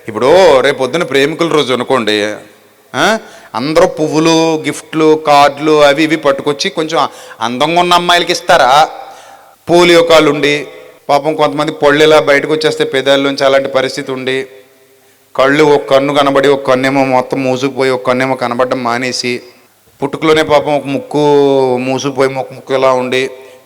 ఇప్పుడు రేపు పొద్దున ప్రేమికుల రోజు అనుకోండి అందరూ పువ్వులు గిఫ్ట్లు కార్డులు అవి ఇవి పట్టుకొచ్చి కొంచెం అందంగా ఉన్న అమ్మాయిలకి ఇస్తారా? పోలియో కాళ్ళు ఉండి పాపం కొంతమంది పళ్ళు ఇలా బయటకు వచ్చేస్తే పెదాల్లోంచి అలాంటి పరిస్థితి ఉండి కళ్ళు ఒక కన్ను కనబడి ఒక కన్నేమో మొత్తం మూసుకుపోయి ఒక కన్నేమో కనబడడం మానేసి పుట్టుకలోనే పాపం ఒక ముక్కు మూసుకుపోయి ఒక ముక్కు ఇలా ఉండి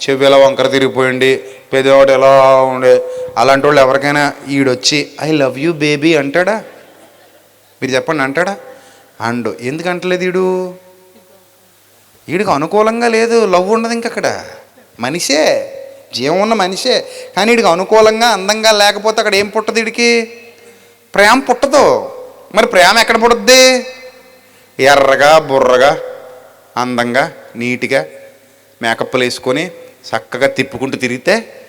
చెవి ఎలా వంకర తిరిగిపోయింది పెదవాడు ఎలా ఉండే? అలాంటి వాళ్ళు ఎవరికైనా ఈడొచ్చి ఐ లవ్ యూ బేబీ అంటాడా? మీరు చెప్పండి అంటాడా? అండు. ఎందుకు అంటలేదు ఈడు? వీడికి అనుకూలంగా లేదు. లవ్ ఉండదు ఇంక అక్కడ మనిషే. జీవం ఉన్న మనిషే. కానీ వీడికి అనుకూలంగా అందంగా లేకపోతే అక్కడ ఏం పుట్టదు వీడికి ప్రేమ పుట్టదు. మరి ప్రేమ ఎక్కడ పుడుద్ది? ఎర్రగా బుర్రగా అందంగా నీట్గా మేకప్లు వేసుకొని చక్కగా తిప్పుకుంటూ తిరిగితే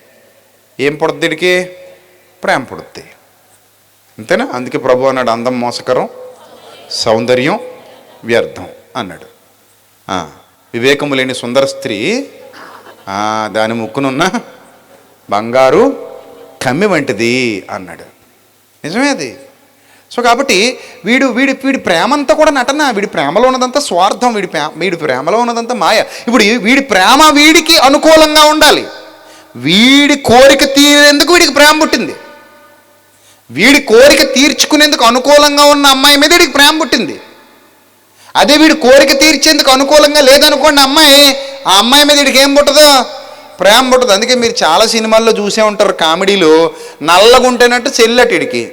ఏం పుడుద్ది వీడికి ప్రేమ పుడుద్ది. అంతేనా? అందుకే ప్రభు అన్నాడు అందం మోసకరం సౌందర్యం వ్యర్థం అన్నాడు. వివేకము లేని సుందర స్త్రీ దాని ముక్కునున్న బంగారు కమ్మి వంటిది అన్నాడు. నిజమే అది. సో కాబట్టి వీడు వీడి వీడి ప్రేమంతా కూడా నటన వీడి ప్రేమలో ఉన్నదంతా స్వార్థం వీడి ప్రేమ వీడి ప్రేమలో ఉన్నదంతా మాయ. ఇప్పుడు వీడి ప్రేమ వీడికి అనుకూలంగా ఉండాలి. వీడి కోరిక తీరేందుకు వీడికి ప్రేమ పుట్టింది. వీడి కోరిక తీర్చుకునేందుకు అనుకూలంగా ఉన్న అమ్మాయి మీద వీడికి ప్రేమ పుట్టింది. అదే వీడి కోరిక తీర్చేందుకు అనుకూలంగా లేదనుకోండి అమ్మాయి ఆ అమ్మాయి మీద వీడికి ఏం పుట్టదో? ప్రేమ పుట్టదు. అందుకే మీరు చాలా సినిమాల్లో చూసే ఉంటారు కామెడీలో నల్లగుంటేనట్టు చెల్లెట వీడికి.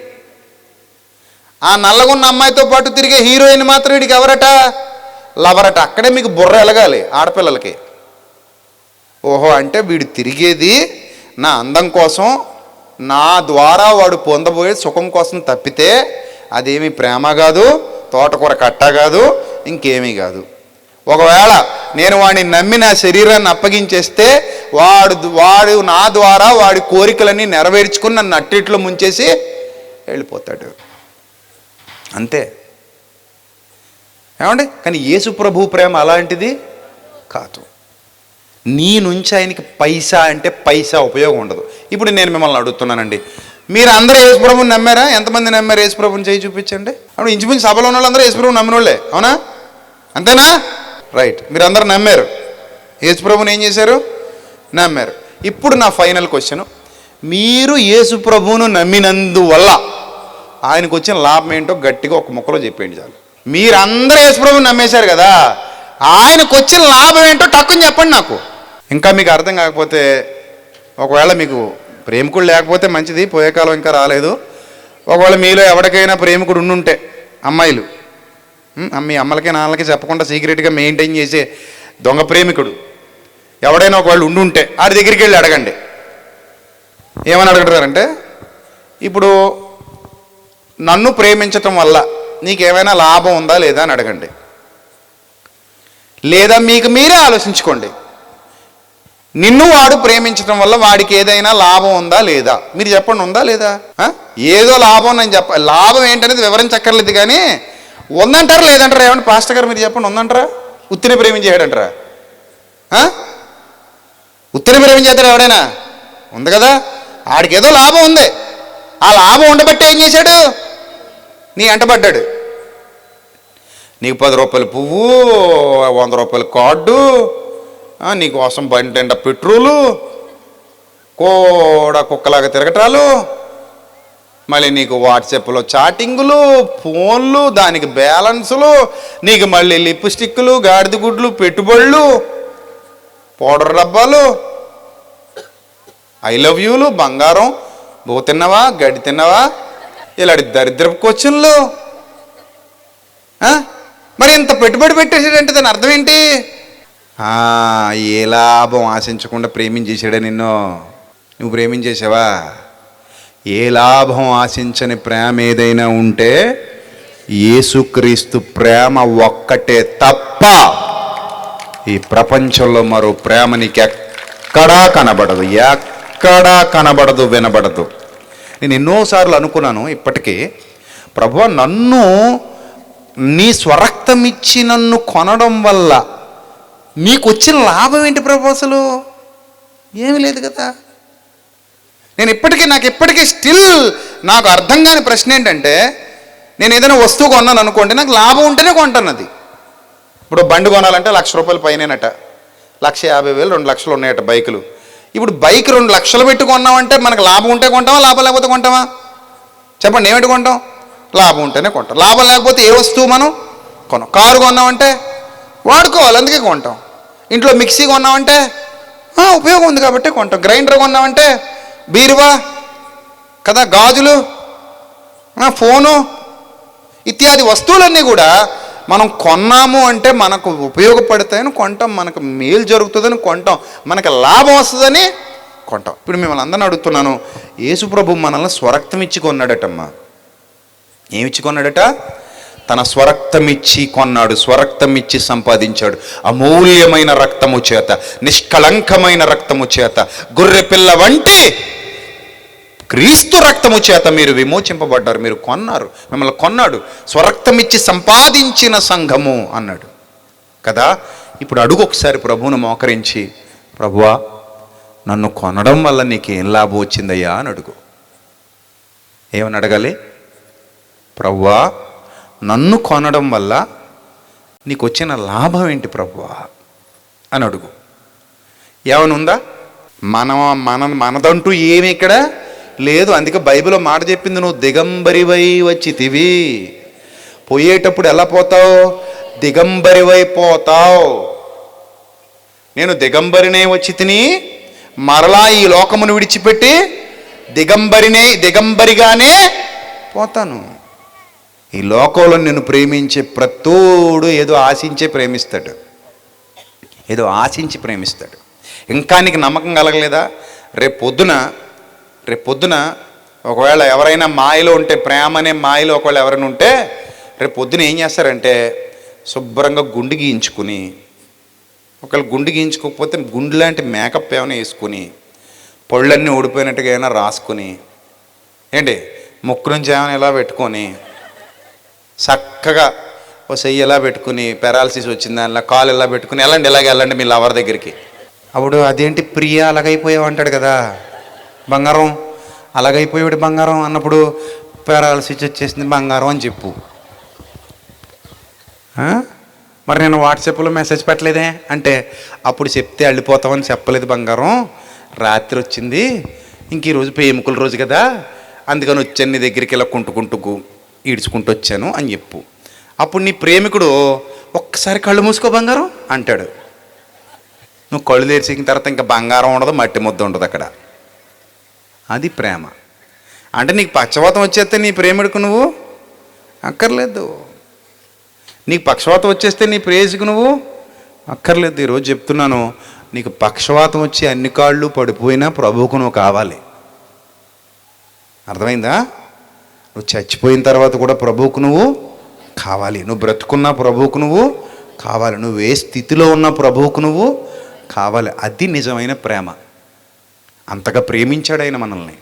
ఆ నల్లగున్న అమ్మాయితో పాటు తిరిగే హీరోయిన్ మాత్రం వీడికి ఎవరట? లవరట. అక్కడే మీకు బుర్ర ఎలగాలి ఆడపిల్లలకి. ఓహో అంటే వీడు తిరిగేది నా అందం కోసం నా ద్వారా వాడు పొందబోయే సుఖం కోసం తప్పితే అదేమి ప్రేమ కాదు తోటకూర కట్ట కాదు ఇంకేమీ కాదు. ఒకవేళ నేను వాడిని నమ్మి నా శరీరాన్ని అప్పగించేస్తే వాడు వాడు నా ద్వారా వాడి కోరికలన్నీ నెరవేర్చుకుని నన్ను అట్టిట్లో ముంచేసి వెళ్ళిపోతాడు. అంతే. ఏమండి? కానీ యేసు ప్రభు ప్రేమ అలాంటిది కాదు. నీ నుంచి ఆయనకి పైసా అంటే పైసా ఉపయోగం ఉండదు. ఇప్పుడు నేను మిమ్మల్ని అడుగుతున్నానండి. మీరు అందరూ యేసుప్రభుని నమ్మారా? ఎంతమంది నమ్మారు యేసుప్రభుని చేయి చూపించండి? అప్పుడు ఇంచుమించు సభలో ఉన్న వాళ్ళందరూ యేసుప్రభుని నమ్మిన వాళ్ళే అవునా? అంతేనా? రైట్ మీరు అందరూ నమ్మారు. యేసుప్రభుని ఏం చేశారు? నమ్మారు. ఇప్పుడు నా ఫైనల్ క్వశ్చన్. మీరు యేసుప్రభువును నమ్మినందువల్ల ఆయనకు వచ్చిన లాభం ఏంటో గట్టిగా ఒక ముక్కలో చెప్పేయండి చాలు. మీరందరూ యేసుప్రభుని నమ్మేశారు కదా. ఆయనకు వచ్చిన లాభం ఏంటో టక్కుని చెప్పండి నాకు. ఇంకా మీకు అర్థం కాకపోతే ఒకవేళ మీకు ప్రేమికుడు లేకపోతే మంచిది పోయే కాలం ఇంకా రాలేదు. ఒకవేళ మీలో ఎవరికైనా ప్రేమికుడు ఉండుంటే అమ్మాయిలు మీ అమ్మలకి నాన్నలకి చెప్పకుండా సీక్రెట్గా మెయింటైన్ చేసే దొంగ ప్రేమికుడు ఎవడైనా ఒకవేళ ఉండుంటే ఆడి దగ్గరికి వెళ్ళి అడగండి. ఏమని అడుగుతారంటే ఇప్పుడు నన్ను ప్రేమించటం వల్ల నీకేమైనా లాభం ఉందా లేదా? అని అడగండి. లేదా మీకు మీరే ఆలోచించుకోండి. నిన్ను వాడు ప్రేమించడం వల్ల వాడికి ఏదైనా లాభం ఉందా లేదా? మీరు చెప్పండి ఉందా లేదా? ఏదో లాభం నేను చెప్ప లాభం ఏంటనేది వివరించక్కర్లేదు కానీ ఉందంటారా లేదంటారా? ఏమంటే పాస్టర్ గారు మీరు చెప్పండి ఉందంటారా? ఉత్తిని ప్రేమించేయడంటారా ఉత్తిని ప్రేమించేస్తారా ఎవడైనా? ఉంది కదా? ఆడికి ఏదో లాభం ఉంది. ఆ లాభం ఉండబట్టి ఏం చేశాడు? నీ అంటబడ్డాడు నీకు పది రూపాయలు పువ్వు వంద రూపాయలు కార్డు నీకోసం బండి నిండా పెట్రోలు కూడా కుక్కలాగా తిరగటాలు మళ్ళీ నీకు వాట్సాప్లో చాటింగులు ఫోన్లు దానికి బ్యాలెన్సులు నీకు మళ్ళీ లిప్స్టిక్లు గాడిద గుడ్లు పెట్టుబడులు పౌడర్ డబ్బాలు ఐ లవ్ యూలు బంగారం బో తిన్నావా గడ్డి తిన్నావా ఇలాంటి దరిద్రపు క్వశ్చన్లు మరి ఇంత పెట్టుబడి పెట్టేసేటంటే దాని అర్థం ఏంటి? ఏ లాభం ఆశించకుండా ప్రేమించేశాడే నిన్ను. నువ్వు ప్రేమించేసావా ఏ లాభం ఆశించని ప్రేమ ఏదైనా ఉంటే యేసుక్రీస్తు ప్రేమ ఒక్కటే తప్ప ఈ ప్రపంచంలో మరో ప్రేమ నీకు ఎక్కడా కనబడదు ఎక్కడా కనబడదు వినబడదు. నేను ఎన్నోసార్లు అనుకున్నాను ఇప్పటికీ ప్రభు నన్ను నీ స్వరక్తం ఇచ్చి నన్ను కొనడం వల్ల మీకు వచ్చిన లాభం ఏంటి ప్రభు అసలు? ఏమీ లేదు కదా. నేను ఇప్పటికీ నాకు ఇప్పటికీ స్టిల్ నాకు అర్థం కాని ప్రశ్న ఏంటంటే నేను ఏదైనా వస్తువు కొన్నాను అనుకోండి నాకు లాభం ఉంటేనే కొంటాను అది. ఇప్పుడు బండి కొనాలంటే లక్ష రూపాయలు పైనేనట. లక్ష యాభై వేలు రెండు లక్షలు ఉన్నాయట బైకులు. ఇప్పుడు బైక్ రెండు లక్షలు పెట్టి కొన్నామంటే మనకు లాభం ఉంటే కొంటామా లాభం లేకపోతే కొంటామా? చెప్పండి ఏమిటి కొంటాం? లాభం ఉంటేనే కొంటాం. లాభం లేకపోతే ఏ వస్తువు మనం కొనం? కారు కొన్నామంటే వాడుకోవాలి అందుకే కొంటాం. ఇంట్లో మిక్సీ కొన్నామంటే ఉపయోగం ఉంది కాబట్టి కొంటాం. గ్రైండర్ కొన్నామంటే బీరువా? కదా గాజులు? ఫోను? ఇత్యాది వస్తువులన్నీ కూడా మనం కొన్నాము అంటే మనకు ఉపయోగపడతాయని కొంటాం మనకు మేలు జరుగుతుందని కొంటాం మనకు లాభం వస్తుందని కొంటాం. ఇప్పుడు మిమ్మల్ని అందరిని అడుగుతున్నాను యేసుప్రభు మనల్ని స్వరక్తం ఇచ్చి కొన్నాడటమ్మా. ఏమిచ్చి కొన్నాడట? తన స్వరక్తమిచ్చి కొన్నాడు స్వరక్తం ఇచ్చి సంపాదించాడు. అమూల్యమైన రక్తము చేత నిష్కళంకమైన రక్తము చేత గొర్రె పిల్ల వంటి క్రీస్తు రక్తము చేత మీరు విమోచింపబడ్డారు మీరు కొన్నారు మిమ్మల్ని కొన్నాడు. స్వరక్తమిచ్చి సంపాదించిన సంఘము అన్నాడు. కదా? ఇప్పుడు అడుగు ఒకసారి ప్రభువును మోకరించి ప్రభువా నన్ను కొనడం వల్ల నీకేం లాభం వచ్చిందయ్యా? అని అడుగు. ఏమని అడగాలి? ప్రభువా నన్ను కొనడం వల్ల నీకు వచ్చిన లాభం ఏంటి ప్రభు అని అడుగు. ఏమనుందా? ఉందా మన మన మనదంటూ ఏమి ఇక్కడ లేదు. అందుకే బైబిల్లో మాట చెప్పింది నువ్వు దిగంబరివై వచ్చితివి. పోయేటప్పుడు ఎలా పోతావు? దిగంబరివై పోతావు. నేను దిగంబరినే వచ్చి తిని మరలా ఈ లోకమును విడిచిపెట్టి దిగంబరినే దిగంబరిగానే పోతాను. ఈ లోకంలో నిన్ను ప్రేమించే ప్రతోడు ఏదో ఆశించే ప్రేమిస్తాడు. ఏదో ఆశించి ప్రేమిస్తాడు. ఇంకా నీకు నమ్మకం కలగలేదా? రేపు పొద్దున రేపు పొద్దున ఒకవేళ ఎవరైనా మాయలో ఉంటే ప్రేమ అనే మాయలో ఒకవేళ ఎవరైనా ఉంటే రేపు పొద్దున ఏం చేస్తారంటే శుభ్రంగా గుండు గీయించుకుని ఒకవేళ గుండు గీయించుకోకపోతే గుండు లాంటి మేకప్ ఏమైనా వేసుకుని పళ్ళన్నీ ఊడిపోయినట్టుగా ఏమైనా రాసుకుని ఏంటి? ముక్కు నుంచి ఏమైనా ఇలా పెట్టుకొని చక్కగా ఓ చెయ్యి ఎలా పెట్టుకుని పెరాలసిస్ వచ్చింది అలా కాలు ఎలా పెట్టుకుని వెళ్ళండి ఇలాగ వెళ్ళండి మీ లవర్ దగ్గరికి. అప్పుడు అదేంటి ప్రియ అలాగైపోయావు అంటాడు కదా. బంగారం అలాగైపోయాడు బంగారం అన్నప్పుడు పెరాలసిస్ వచ్చేసింది బంగారం అని చెప్పు. మరి నేను వాట్సాప్లో మెసేజ్ పెట్టలేదే? అంటే అప్పుడు చెప్తే అళ్ళిపోతామని చెప్పలేదు బంగారం. రాత్రి వచ్చింది ఇంక ఈరోజు పేముకుల రోజు కదా. అందుకని వచ్చాను నీ దగ్గరికి ఇలా కుంటుకుంటుకు. ఈడ్చుకుంటూ వచ్చాను అని చెప్పు. అప్పుడు నీ ప్రేమికుడు ఒక్కసారి కళ్ళు మూసుకో బంగారం అంటాడు. నువ్వు కళ్ళు తెరిచిన తర్వాత ఇంకా బంగారం ఉండదు మట్టి ముద్ద ఉండదు అక్కడ. అది ప్రేమ. అంటే నీకు పక్షవాతం వచ్చేస్తే నీ ప్రేమిడుకు నువ్వు అక్కర్లేదు. నీకు పక్షవాతం వచ్చేస్తే నీ ప్రేయసికి నువ్వు అక్కర్లేదు. ఈరోజు చెప్తున్నాను నీకు పక్షవాతం వచ్చి అన్ని కాళ్ళు పడిపోయినా ప్రభువుకు నువ్వు కావాలి. అర్థమైందా? నువ్వు చచ్చిపోయిన తర్వాత కూడా ప్రభువుకు నువ్వు కావాలి. నువ్వు బ్రతుకున్న ప్రభువుకు నువ్వు కావాలి. నువ్వు ఏ స్థితిలో ఉన్న ప్రభువుకు నువ్వు కావాలి. అది నిజమైన ప్రేమ. అంతగా ప్రేమించాడు ఆయన మనల్ని.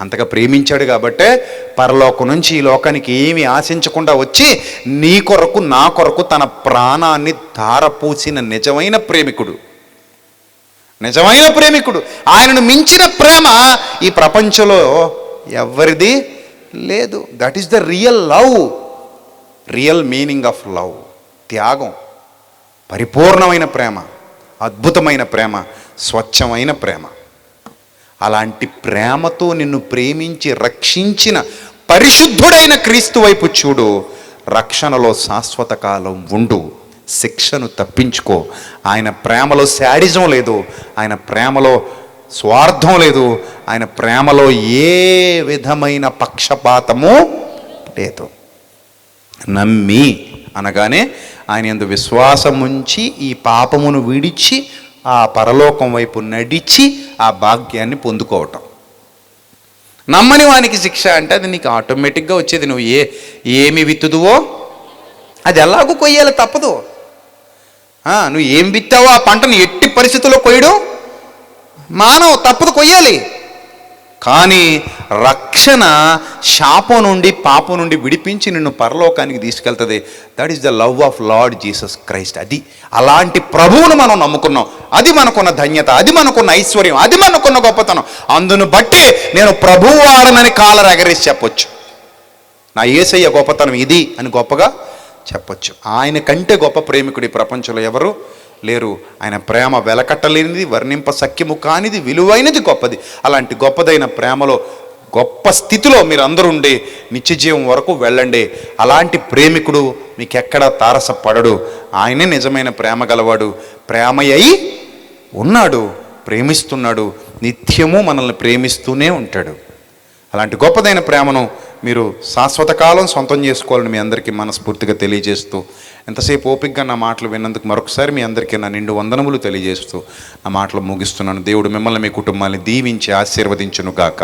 అంతగా ప్రేమించాడు కాబట్టే పరలోకం నుంచి ఈ లోకానికి ఏమి ఆశించకుండా వచ్చి నీ కొరకు నా కొరకు తన ప్రాణాన్ని తారపూసిన నిజమైన ప్రేమికుడు. నిజమైన ప్రేమికుడు. ఆయనను మించిన ప్రేమ ఈ ప్రపంచంలో ఎవరిది? లేదు. That is the real love real meaning of love త్యాగం. పరిపూర్ణమైన ప్రేమ. అద్భుతమైన ప్రేమ. స్వచ్ఛమైన ప్రేమ. అలాంటి ప్రేమతో నిన్ను ప్రేమించి రక్షించిన పరిశుద్ధుడైన క్రీస్తు వైపు చూడు. రక్షణలో శాశ్వత కాలం ఉండు. శిక్షను తప్పించుకో. ఆయన ప్రేమలో శాడిజం లేదు. ఆయన ప్రేమలో స్వార్థం లేదు. ఆయన ప్రేమలో ఏ విధమైన పక్షపాతము లేదు. నమ్మి అనగానే ఆయన ఎందు విశ్వాసం ఉంచి ఈ పాపమును విడిచి ఆ పరలోకం వైపు నడిచి ఆ భాగ్యాన్ని పొందుకోవటం. నమ్మని వానికి శిక్ష అంటే అది నీకు ఆటోమేటిక్గా వచ్చేది. నువ్వు ఏ ఏమి విత్తుదువో అది ఎలాగూ కొయ్యాలి తప్పదు. నువ్వు ఏం విత్తావో ఆ పంటను ఎట్టి పరిస్థితుల్లో కొయ్యడం. మానవ తప్పదు కొయ్యాలి. కానీ రక్షణ శాపం నుండి పాపం నుండి విడిపించి నిన్ను పరలోకానికి తీసుకెళ్తుంది. That is the love of lord Jesus Christ అది అలాంటి ప్రభువును మనం నమ్ముకున్నాం. అది మనకున్న ధన్యత అది మనకున్న ఐశ్వర్యం అది మనకున్న గొప్పతనం. అందును బట్టి నేను ప్రభువు వాడనని కాలర్ ఎగరేసి చెప్పొచ్చు. నా ఏసయ్య గొప్పతనం ఇది అని గొప్పగా చెప్పొచ్చు. ఆయన కంటే గొప్ప ప్రేమికుడు ఈ ప్రపంచంలో ఎవరు? లేరు. ఆయన ప్రేమ వెలకట్టలేనిది వర్ణింప సఖ్యము కానిది విలువైనది గొప్పది. అలాంటి గొప్పదైన ప్రేమలో గొప్ప స్థితిలో మీరు అందరూ ఉండి నిత్యజీవం వరకు వెళ్ళండి అలాంటి ప్రేమికుడు మీకు తారసపడడు. ఆయనే నిజమైన ప్రేమ గలవాడు. ప్రేమయ్యి ఉన్నాడు ప్రేమిస్తున్నాడు. నిత్యము మనల్ని ప్రేమిస్తూనే ఉంటాడు. అలాంటి గొప్పదైన ప్రేమను మీరు శాశ్వత కాలం సొంతం చేసుకోవాలని మీ అందరికీ మనస్ఫూర్తిగా తెలియజేస్తూ ఎంతసేపు ఓపికగా నా మాటలు విన్నందుకు మరొకసారి మీ అందరికీ నా నిండు వందనములు తెలియజేస్తూ నా మాటలు ముగిస్తున్నాను. దేవుడు మిమ్మల్ని మీ కుటుంబాన్ని దీవించి ఆశీర్వదించునుగాక.